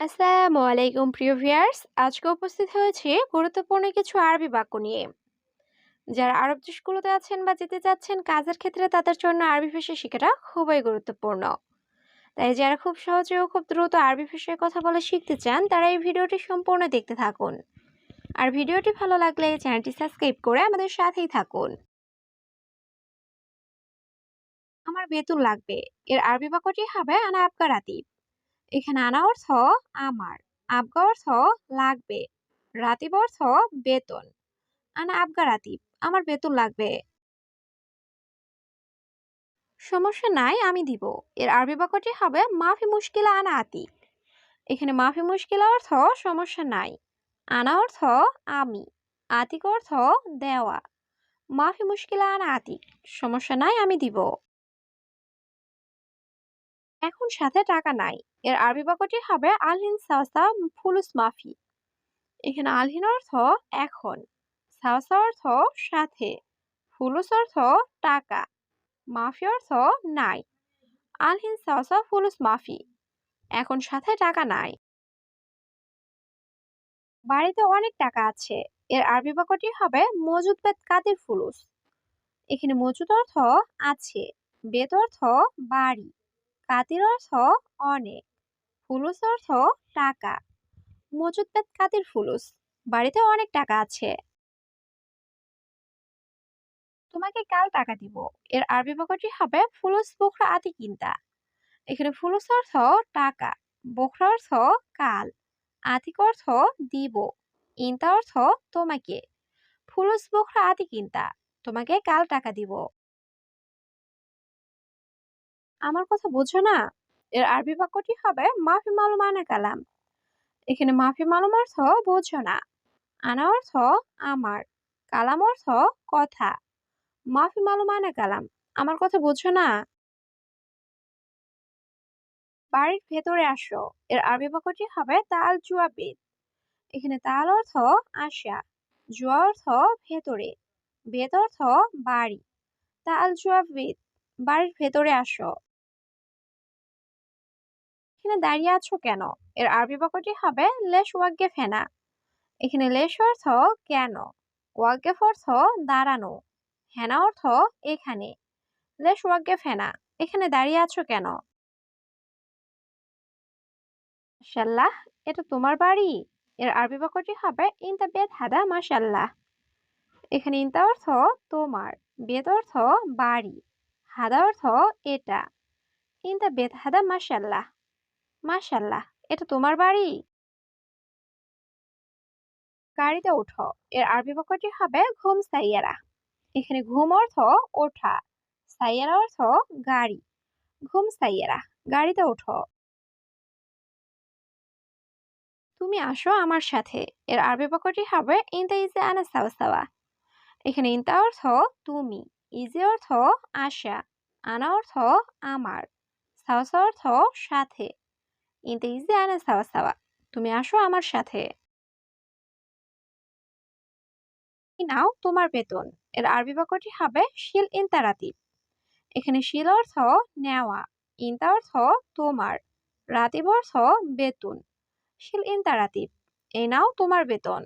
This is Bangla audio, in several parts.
আসসালামু আলাইকুম, প্রিয় ভিউয়ার্স। আজকে উপস্থিত হয়েছে গুরুত্বপূর্ণ কিছু আরবি বাক্য নিয়ে। যারা আরব দেশগুলোতে আছেন বা যেতে চাচ্ছেন, কাজের ক্ষেত্রে তাদের জন্য আরবি ভাষা শেখাটা খুবই গুরুত্বপূর্ণ। তাই যারা খুব সহজে ও খুব দ্রুত আরবি ভাষায় কথা বলে শিখতে চান, তারা এই ভিডিওটি সম্পূর্ণ দেখতে থাকুন। আর ভিডিওটি ভালো লাগলে চ্যানেলটি সাবস্ক্রাইব করে আমাদের সাথেই থাকুন। আমার বেতন লাগবে। এর আরবি বাক্যটি হবে আনা আপকা রাতিব। এখানে আনা অর্থ আমার, আবগা অর্থ লাগবে, রাতিব অর্থ বেতন। আনা আবগা রাতিব, আমার বেতন লাগবে। সমস্যা নাই, আমি দিব। এর আরবি বাক্যটি হবে মাফি মুশকিলা আনা আতিক। এখানে মাফি মুশকিলা অর্থ সমস্যা নাই, আনা অর্থ আমি, আতিক অর্থ দেওয়া। মাফি মুশকিলা আনা আতিক, সমস্যা নাই, আমি দিব। এখন সাথে টাকা নাই। এর আরবি বাক্যটি হবে আলহিন সাওসা ফুলুস মাফি। এখানে আলহিন অর্থ এখন, সাওসা অর্থ সাথে, ফুলুস অর্থ টাকা, মাফি অর্থ নাই। আলহিন সাওসা ফুলুস মাফি, এখন সাথে টাকা নাই। বাড়িতে অনেক টাকা আছে। এর আরবি বাক্যটি হবে মজুদ বেত কাদের ফুলুস। এখানে মজুদ অর্থ আছে বেত অর্থ বাড়ি। কাতির অর্থ অনেক। ফুলুস অর্থ টাকা। মজুদ বেত কাতির ফুলুস। বাড়িতে অনেক টাকা আছে। তোমাকে কাল টাকা দিব। এর আরবি বাক্যটি হবে ফুলুস বোখরা আতি কিনতা। এখানে ফুলুস অর্থ টাকা বোখরা অর্থ কাল, আতিক অর্থ দিব, ইনতা অর্থ তোমাকে। ফুলুস বোখরা আতি কিনতা, তোমাকে কাল টাকা দিব। আমার কথা বোঝো না? এর আরবি বাক্যটি হবে মাফি মালুম আনা কালাম। এখানে মাফি মালুম অর্থ বোঝো না, আনা অর্থ আমার, কালাম অর্থ কথা। মাফি মালুম আনা কালাম, আমার কথা বোঝো না? বাড়ির ভেতরে আসো, এর আরবি বাক্যটি হবে তাল জুয়া বেদ এখানে তাল অর্থ আসা, জুয়া অর্থ ভেতরে, বেদ অর্থ বাড়ি। তাল জুয়া বেদ বাড়ির ভেতরে আসো। এখানে দাঁড়িয়ে আছো কেন? এর আরবি বাক্যটি হবে লেশ ওয়াগ্গে ফেনা। এখানে লেশ অর্থ কেন? ওয়াগ্গেফ অর্থ দাঁড়ানো। হেনা অর্থ এখানে। লেশ ওয়াগ্গে ফেনা। এখানে দাঁড়িয়ে আছো কেন? মাশাল্লাহ এটা তোমার বাড়ি। এর আরবি বাক্যটি হবে ইনতা বেদ হাদা মাশাল্লাহ এখানে ইনতা অর্থ তোমার, বেদ অর্থ বাড়ি। হাদা অর্থ এটা। ইনতা বেদ হাদা মাশাল্লাহ মাশাল্লাহ, এটা তোমার বাড়ি? গাড়িতে ওঠো, এর আরবি বাক্যটি হবে ঘুম সাইয়ারা। এখানে ঘুম অর্থ ওঠা, সাইয়ারা অর্থ গাড়ি। ঘুম সাইয়ারা, গাড়িতে ওঠো। তুমি আসো আমার সাথে, এর আরবি বাক্যটি হবে ইনতা ইজে আনা সাওয়া এখানে ইনতা অর্থ তুমি, ইজে অর্থ আশা, আনা অর্থ আমার সাওসা অর্থ সাথে। ইনতা ইজে আনা সাওয়া সাওয়া তুমি আসো আমার সাথে নাও তোমার বেতন এর আরবি বাক্যটি হবে শিল ইনতারাতি এখানে শিল অর্থ নেওয়া ইনতা অর্থ তোমার রাতিব অর্থ বেতন শিল ইনতারাতিব এই নাও তোমার বেতন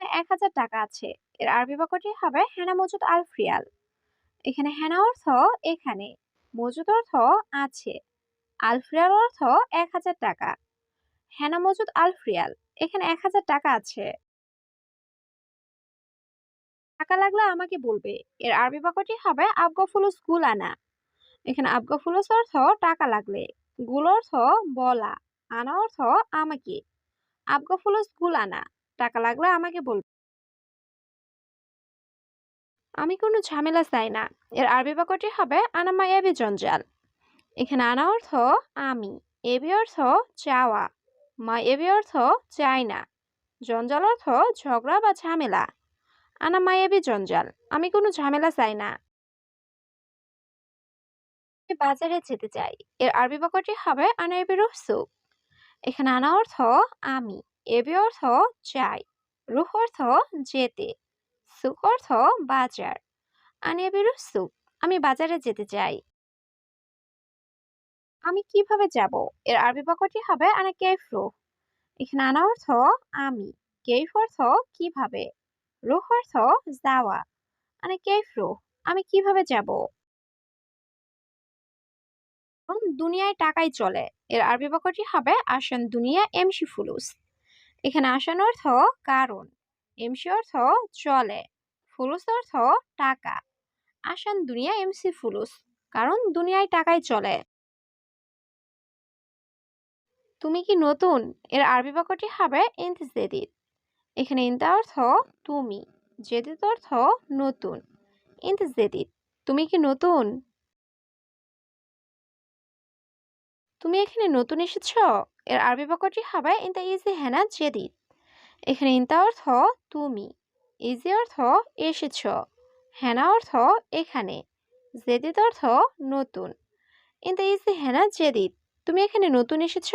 এক হাজার টাকা আছে এর আরবি বাক্যটি হবে হেনা মজুদ আল ফ্রিয়াল এখানে হেনা অর্থ এখানে মজুদ অর্থ আছে আল ফ্রিয়াল অর্থ এক হাজার টাকা। হেনা মজুদ আলফ্রিয়াল, এখানে এক হাজার টাকা আছে। টাকা লাগলে আমাকে বলবে, এর আরবি বাক্যটি হবে আবগা ফুলুস গুল আনা এখানে আবগা ফুলুস অর্থ টাকা লাগলে, গুল অর্থ বলা, আনা অর্থ আমাকে। আবগা ফুলুস গুল আনা টাকা লাগলে আমাকে বলবে আমি কোনো ঝামেলা চাই না। এর আরবি বাক্যটি হবে আনামা এবি জঞ্জাল। এখানে আনা অর্থ আমি এবি অর্থ চাওয়া মা এবি অর্থ চাই না, জঞ্জাল অর্থ ঝগড়া বা ঝামেলা, আনা মায়াবি জঞ্জাল, আমি কোনো ঝামেলা চাই না। বাজারে যেতে চাই, এর আরবি বাক্যটি হবে আনা এবি রুহ সুক এখানে আনা অর্থ আমি এবি অর্থ চাই রুহ অর্থ যেতে সুক অর্থ বাজার, আনা এবি রুহ সুক আমি বাজারে যেতে চাই। আমি কীভাবে যাব? এর আরবি বাক্যটি হবে আনা কেফ এখানে আনা অর্থ আমি। কেফ অর্থ কীভাবে? রুহ অর্থ যাওয়া। আনা কেফ আমি কীভাবে যাব? দুনিয়ায় টাকাই চলে। এর আরবি বাক্যটি হবে আসান দুনিয়া এমসি ফুলুস। এখানে আসান অর্থ কারণ। এমসি অর্থ চলে। ফুলুস অর্থ টাকা। আসান দুনিয়া এমসি ফুলুস। কারণ দুনিয়ায় টাকাই চলে। তুমি কি নতুন? এর আরবি বাক্যটি হবে ইন্ত জেদিদ এখানে ইন্তা অর্থ তুমি, জেদিদ অর্থ নতুন। ইন্ত জেদিদ তুমি কি নতুন? তুমি এখানে নতুন এসেছ? এর আরবি বাক্যটি হবে ইন্তা ইজি হেনা জেদিদ। এখানে ইন্তা অর্থ তুমি, ইজি অর্থ এসেছ। হেনা অর্থ এখানে, জেদিদ অর্থ নতুন। ইন্তা ইজি হেনা জেদিদ। তুমি এখানে নতুন এসেছ?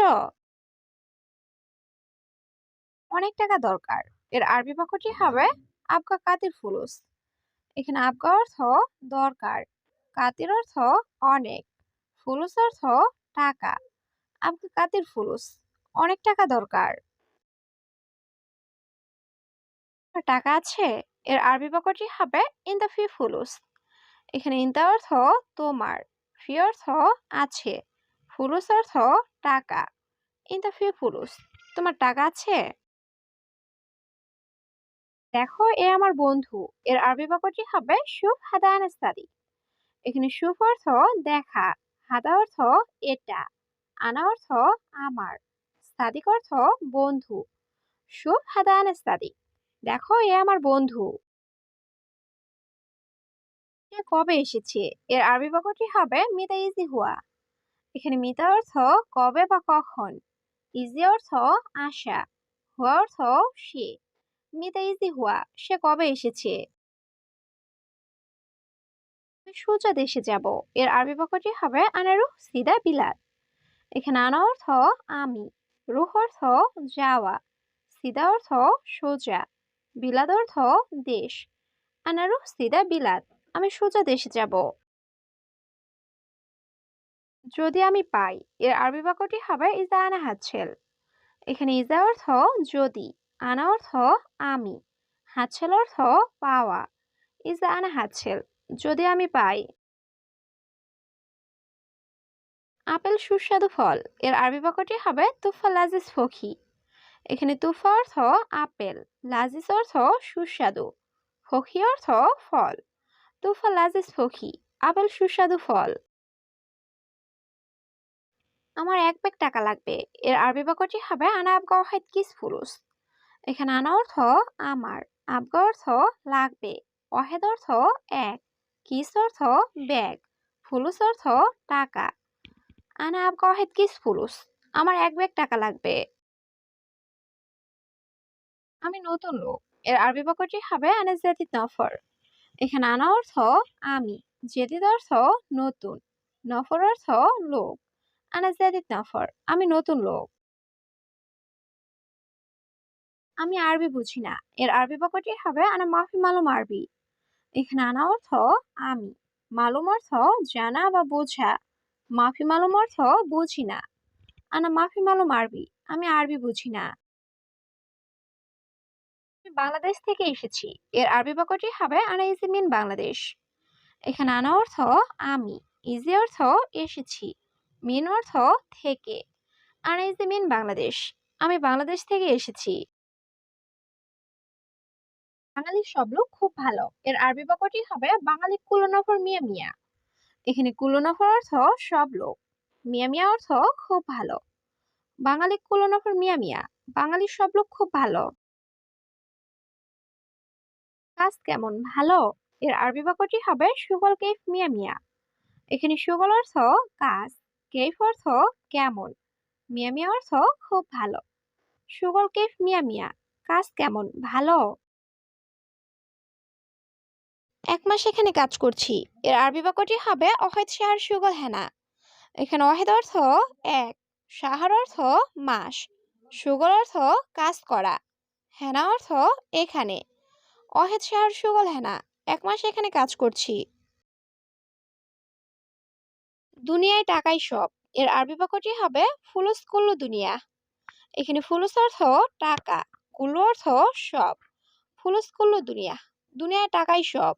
অনেক টাকা দরকার। এর আরবি বাক্যটি হবে আবগা কাতির ফুলুস। এখানে আবগা অর্থ দরকার। কাতির অর্থ অনেক। ফুলুস অর্থ টাকা। আবগা কাতির ফুলুস, অনেক টাকা দরকার। টাকা আছে? এর আরবি বাক্যটি হবে ইন দ্য ফি ফুলুস। এখানে ইনতা অর্থ তোমার, ফি অর্থ আছে। ফুলুস অর্থ টাকা। ইন দ্য ফি ফুলুস তোমার টাকা আছে? দেখো, এ আমার বন্ধু। এর আরবি বাক্যটি হবে সুফ হাদা আনাস্তাদি এখানে সুফ অর্থ দেখা, হাদা অর্থ এটা, আনা অর্থ আমার সাদিক অর্থ বন্ধু। সুফ হাদা আনাস্তাদি দেখো, এ আমার বন্ধু। কবে এসেছে? এর আরবি বাক্যটি হবে মিতা ইজি হুয়া। এখানে মিতা অর্থ কবে বা কখন, ইজি অর্থ আশা, হুয়া অর্থ সে মিতা ইজি হুয়া, সে কবে এসেছে? সোজা দেশে যাব, এর আরবি বাক্যটি হবে আনারু সিদা বিলাদ এখানে আনা অর্থ আমি, রুহ অর্থ যাওয়া, সিদা অর্থ সোজা বিলাদ অর্থ দেশ, আনারু সিদা বিলাদ আমি সোজা দেশে যাব। যদি আমি পাই, এর আরবি বাক্যটি হবে ইজা আনা হাতছেল। এখানে ইজা অর্থ যদি, আনা অর্থ আমি, হাতছেল অর্থ পাওয়া ইজা আনা হাতছেল, যদি আমি পাই। আপেল সুস্বাদু ফল, এর আরবি বাক্যটি হবে তুফা লাজিস ফখি। এখানে তুফা অর্থ আপেল লাজিস অর্থ সুস্বাদু, ফখি অর্থ ফল, তুফা লাজিস ফখি, আপেল সুস্বাদু ফল। আমার এক ব্যাগ টাকা লাগবে। এর আরবি বাক্যটি হবে, আনা আবগা ওয়াহিদ কিস ফুরুস? এখানে আনা অর্থ, আমার আবগা অর্থ, লাগবে ওয়াহেদ অর্থ, এক কিস অর্থ, ব্যাগ ফুলুস অর্থ, টাকা আনা আবগা ওয়াহিদ কিস ফুলুস আমার এক ব্যাগ টাকা লাগবে। আমি নতুন লোক। এর আরবি বাক্যটি হবে, আনা জাতিদ নফর এখানে আনা অর্থ, আমি জেদিদ অর্থ, নতুন নফর অর্থ, লোক আনা জাদিদ নফর আমি নতুন লোক। আমি আরবি বুঝি না। এর আরবি বাক্যটি হবে, আনা মাফি মালুম আরবি। এখানে আনা অর্থ আমি। মালুম অর্থ জানা বা বোঝা। মাফি মালুম অর্থ বুঝি না। আনা মাফি মালুম আরবি। আমি আরবি বুঝি না। বাংলাদেশ থেকে এসেছি। এর আরবি বাক্যটি হবে, আনা ইজি মিন বাংলাদেশ। এখানে আনা অর্থ আমি। ইজি অর্থ এসেছি। মিন অর্থ থেকে। আনা ইজি মিন বাংলাদেশ, আমি বাংলাদেশ থেকে এসেছি। বাঙালির সব লোক খুব ভালো। এর আরবি বাক্যটি হবে বাঙালি কুলনফর মিয়া মিয়া। এখানে কুলনফর অর্থ সব লোক, মিয়া মিয়া অর্থ খুব ভালো। বাঙালি কুলনফর মিয়া মিয়া বাঙালির সব লোক খুব ভালো। কাজ কেমন? ভালো। এর আরবি বাক্যটি হবে সুগল কেফ মিয়া মিয়া। এখানে সুগল অর্থ কাজ। কেফ অর্থ কেমন? মিয়া মিয়া অর্থ খুব ভালো। সুগল কেফ মিয়া মিয়া কাজ কেমন? ভালো? এক মাস এখানে কাজ করছি। এর আরবি বাক্যটি হবে অহেদ শাহর সুগল হেনা। এখানে অহেদ অর্থ এক, শাহর অর্থ মাস। সুগল অর্থ কাজ করা। হেনা অর্থ এখানে। অহেদ শাহর সুগল হেনা, এক মাস এখানে কাজ করছি। দুনিয়ায় টাকাই সব। এর আরবি বাক্যটি হবে ফুলুস কুল্লু দুনিয়া। এখানে ফুলুস অর্থ টাকা, কুল্লু অর্থ সব। ফুলুস কুল্লু দুনিয়া। দুনিয়ায় টাকাই সব।